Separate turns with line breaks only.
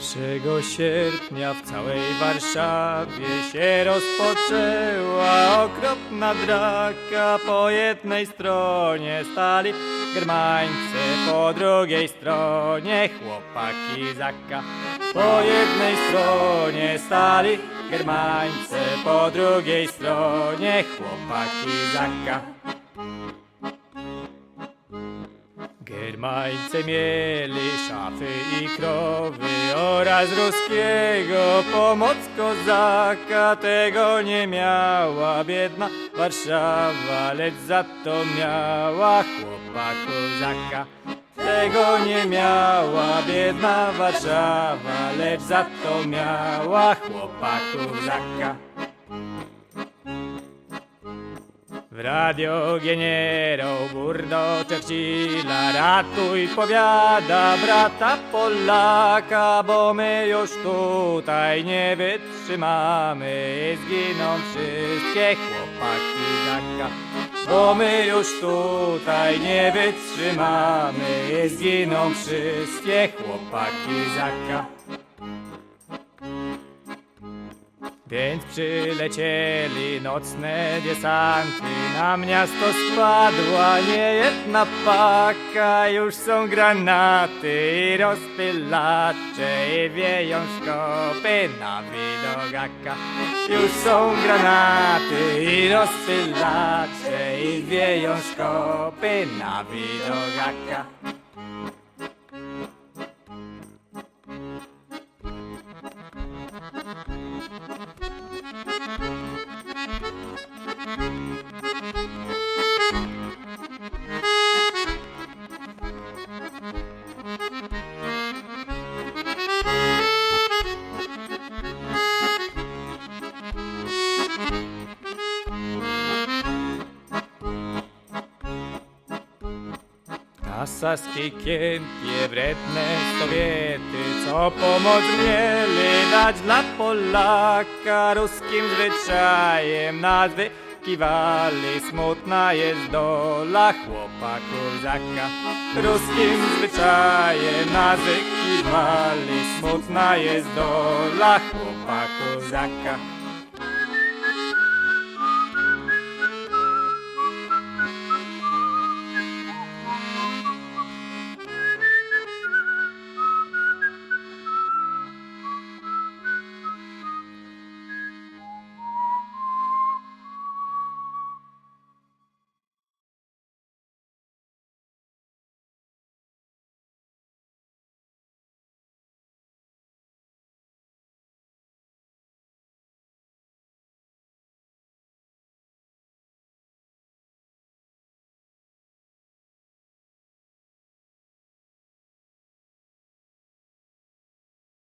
1 sierpnia w całej Warszawie się rozpoczęła okropna draka. Po jednej stronie stali germańcy, po drugiej stronie chłopaki Zaka. Po jednej stronie stali germańcy, po drugiej stronie chłopaki Zaka. Germańcy mieli szafy i krowy oraz ruskiego pomoc kozaka. Tego nie miała biedna Warszawa, lecz za to miała chłopa kozaka. Tego nie miała biedna Warszawa, lecz za to miała chłopa kozaka. W radio generał Burdo Churchilla ratuj powiada brata Polaka, bo my już tutaj nie wytrzymamy, zginą wszystkie chłopaki Zaka. Bo my już tutaj nie wytrzymamy, zginą wszystkie chłopaki Zaka. Więc przylecieli nocne desanty, na miasto spadła niejedna paka. Już są granaty i rozpylacze i wieją szkopy na widogaka. Już są granaty i rozpylacze i wieją szkopy na widogaka. Na Saskiej wredne Sowiety, co pomoc mieli dać dla Polaka, ruskim zwyczajem nazwy kiwali, smutna jest dola chłopa kozaka. Ruskim zwyczajem nazwy kiwali, smutna jest dola chłopa kozaka.